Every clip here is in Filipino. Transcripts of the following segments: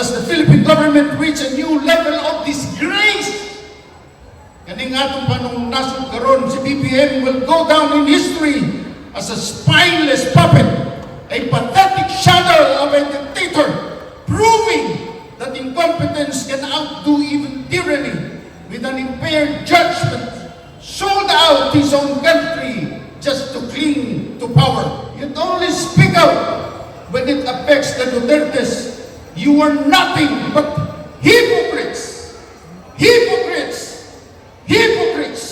as the Philippine government reach a new level of disgrace. Kaning atong panong nasod karon si BBM will go down in history as a spineless puppet, a pathetic shadow of a dictator, proving that incompetence can outdo even tyranny with an impaired judgment, sold out his own country just to cling to power. You'd only speak out when it affects the Dutertes. You are nothing but hypocrites. Hypocrites. Hypocrites.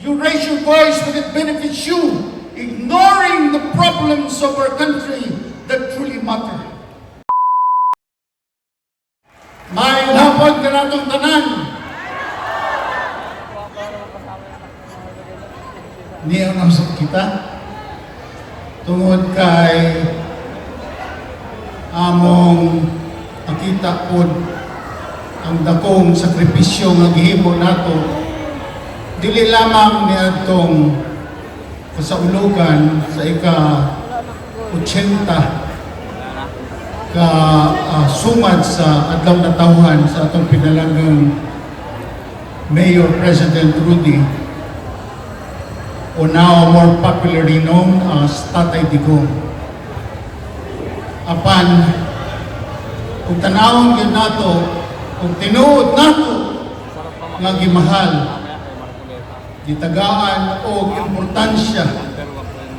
You raise your voice when it benefits you, ignoring the problems of our country that truly matter. May hapon ka natong tanan. Niya nasok kita. Tungod kay among nakita pod ang dakong sakripisyo nga gihimo nato dili lamang ni atong kasaulugan sa ika 80 ka ah, sumad sa adlaw na tawhan sa atong pinalagang Mayor President Rudy or now more popularly known as Tatay Digong. Apan, kung tanawon yun nato, kung tinuod nato, nga gimahal, gitagaan o importansya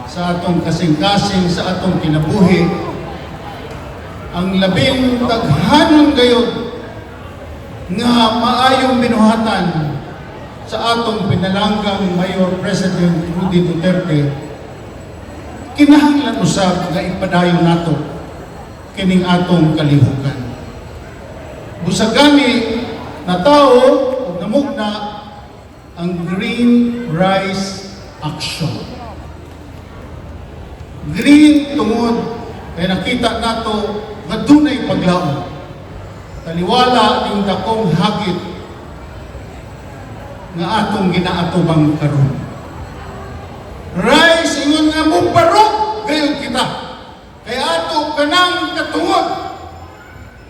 sa atong kasing-kasing, sa atong kinabuhi, ang labing daghanon gayon nga maayong binuhatan sa atong pinalanggang Mayor President Rudy Duterte, kinahanglan usab nga ipadayon nato kining atong kalihukan. Busagani na tao o namugna ang Green Rice Action. Green tungod kay nakita nato nga dunay paglaom. Taliwala ning dakong hagit nga atong ginaatubang karon. Rice ingon nga mo barok gayud kita. Kaya ato kanang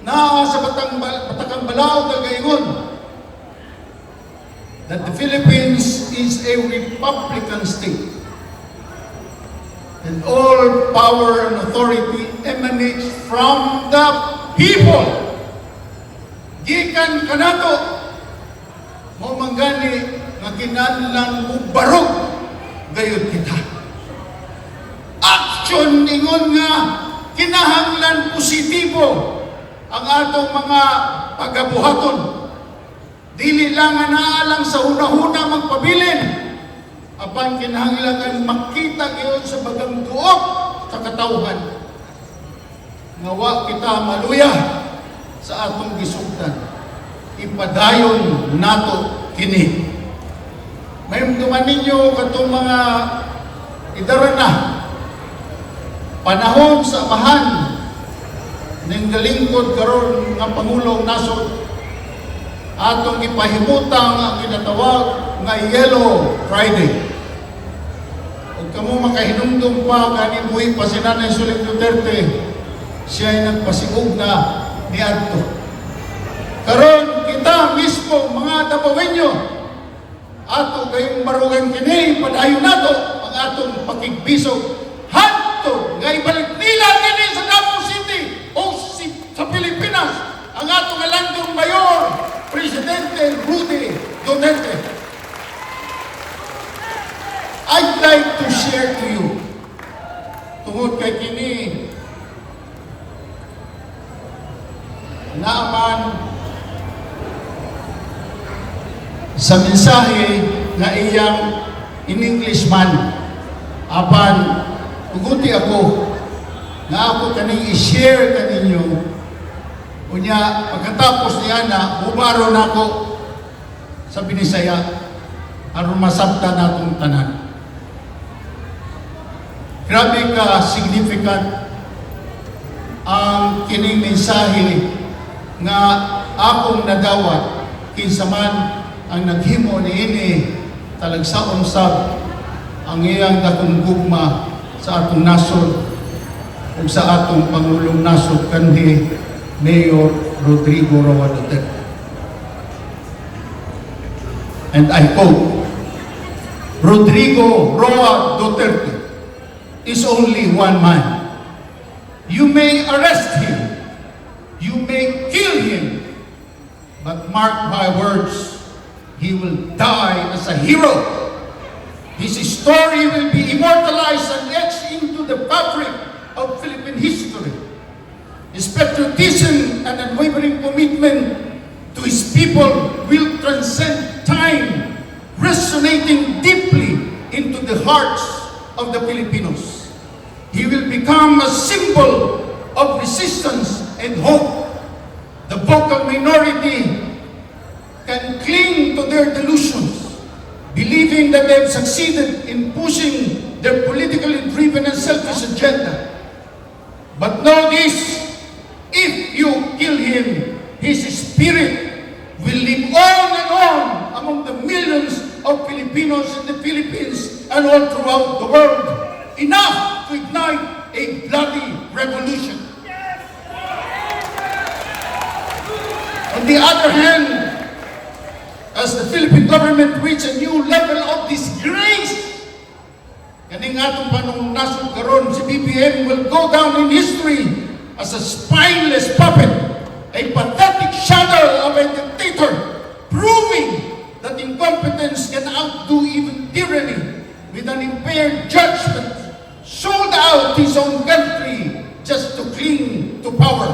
katungod na sa batang batakang balaod nga gaingon that the Philippines is a republican state and all power and authority emanates from the people. Gikan kanato mo manggani nga kinahanglan mo barog gayud kita. Action ningon nga kinahanglan positibo ang atong mga pagabuhaton. Dili lang nga naalang sa una-una magpabilin. Apan kinahanglan makita gyud sa bagang duok sa katawhan. Ngawa kita maluya sa atong gisugdan ipadayon nato kini. May duman ninyo katong mga idara na panahon sa amahan ng galingkod karon nga pangulong nasod atong ipahimutang ang ginatawag nga Yellow Friday. Ug kamo makahinumdum pa kani buhi pa si Nanay Sulit Duterte siya ay nagpasigog na ni Adto. Karon kita mismo mga tapawenyo ato kayong marugang kini padayon nato ang atong pakigbisog hadto nga ibalik nila kini sa Davao City o si, sa Pilipinas ang atong alandong mayor Presidente Rudy Duterte I'd like to share to you. Tungod kay kini. Naaman sa mensahe nga iyang in English man apan uguti ako nga ako kaning i-share kaninyo unya pagkatapos niya na bubaro na ako sa Binisaya aron masabta natong tanan grabe ka significant ang kining mensahe nga akong nadawat kinsa man ang naghimo niini talagsaon sab ang iyang dakong gugma sa atong nasod ug sa atong pangulong nasod kanhi Mayor Rodrigo Roa Duterte. And I quote, Rodrigo Roa Duterte is only one man. You may arrest him, you may kill him, but mark my words, he will die as a hero. His story will be immortalized and etched into the fabric of Philippine history. His patriotism and unwavering commitment to his people will transcend time, resonating deeply into the hearts of the Filipinos. He will become a symbol of resistance and hope. The vocal minority can cling to their delusions, believing that they've succeeded in pushing their politically driven and selfish agenda. But know this, if you kill him, his spirit will live on and on among the millions of Filipinos in the Philippines and all throughout the world, enough to ignite a bloody revolution. On the other hand, as the Philippine government reach a new level of disgrace, kaning atong panong nasod karon si BBM will go down in history as a spineless puppet, a pathetic shadow of a dictator, proving that incompetence can outdo even tyranny with an impaired judgment, sold out his own country just to cling to power.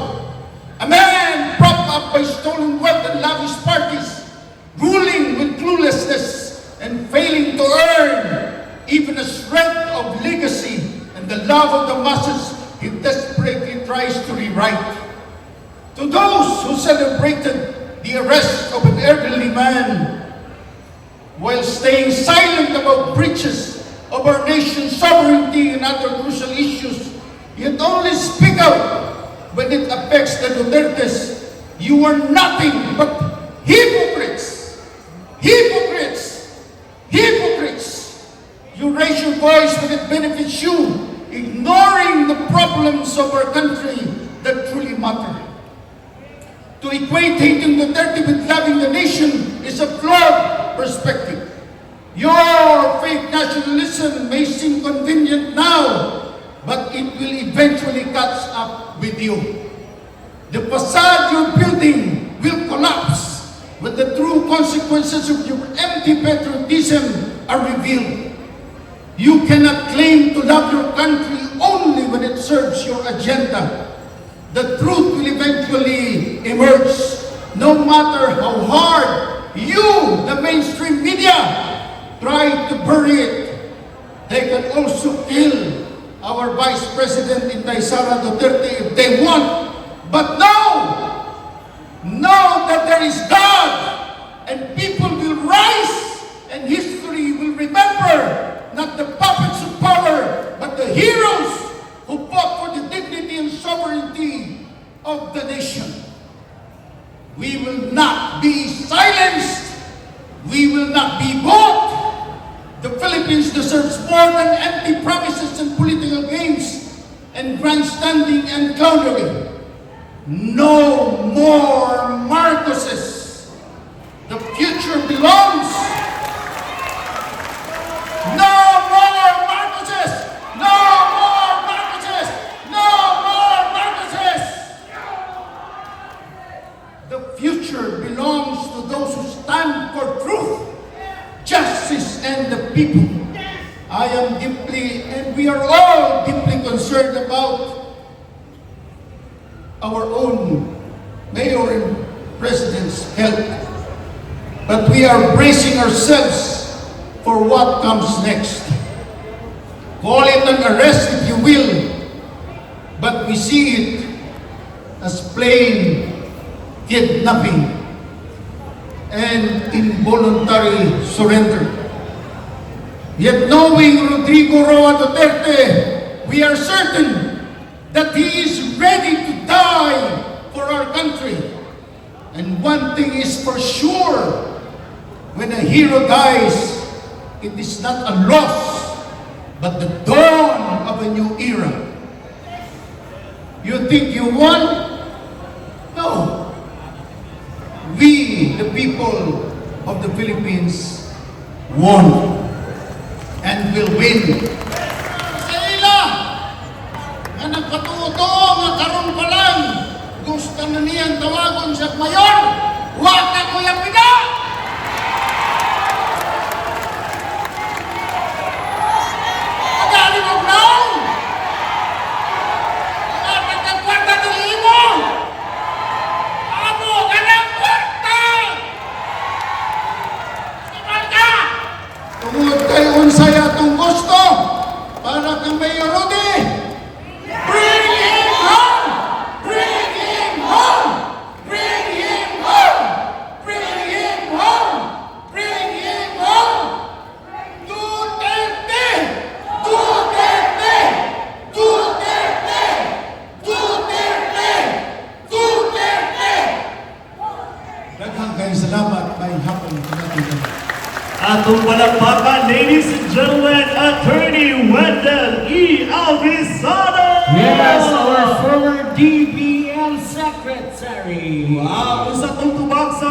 A man propped up by stolen wealth and lavish parties, ruling with cluelessness and failing to earn even a shred of legacy and the love of the masses he desperately tries to rewrite. To those who celebrated the arrest of an elderly man while staying silent about breaches of our nation's sovereignty and other crucial issues, yet only speak out when it affects the Dutertes, you are nothing but hypocrites. Hypocrites. Hypocrites. You raise your voice when it benefits you, of our country that truly matter. To equate hating Duterte with loving the nation is a flawed perspective. Your fake nationalism may seem convenient now, but it will eventually catch up with you. The facade you're building will collapse when the true consequences of your empty patriotism are revealed. You cannot claim to love your country only when it serves your agenda. The truth will eventually emerge no matter how hard you, the mainstream media, try to bury it. They can also kill our Vice President Inday Sara Duterte if they want. But no! Know that there is God of the nation. We will not be silenced. We will not be bought. The Philippines deserves more than empty promises and political games and grandstanding and clownery. No more Marcoses. The future belongs. No more Marcoses. No more Marcoses. No more Marcoses. The future belongs to those who stand for truth justice and the people. I am deeply, and we are all deeply concerned about our own mayor and president's health. But we are bracing ourselves for what comes next. Call it an arrest if you will, but we see it as plain kidnapping and involuntary surrender. Yet knowing Rodrigo Roa Duterte, we are certain that he is ready to die for our country. And one thing is for sure, when a hero dies, it is not a loss, but the dawn of a new era. You think you won? we, the people of the Philippines, won and will win. Sa ila, nga nagpatuto nga karon pa lang, niyang tawagon sa mayor, wag na kuya pina! Agali mo brown! Dapat ang kwarta ng imo! Amo ka ng kwarta! Simal ka! Tungod kay unsay atong gusto para kang Mayor Rudy! Bring him home! Bring him home! Bring him home! Bring him home! Bring him home! Duterte! Duterte! Duterte! Duterte! Duterte! Daghang kayo salamat may hapon natin. Atong palakpakan, ladies and gentlemen, Attorney Wendell E. Alvisado! Yes, our former DBM Secretary. Wow, usa tong tubag sa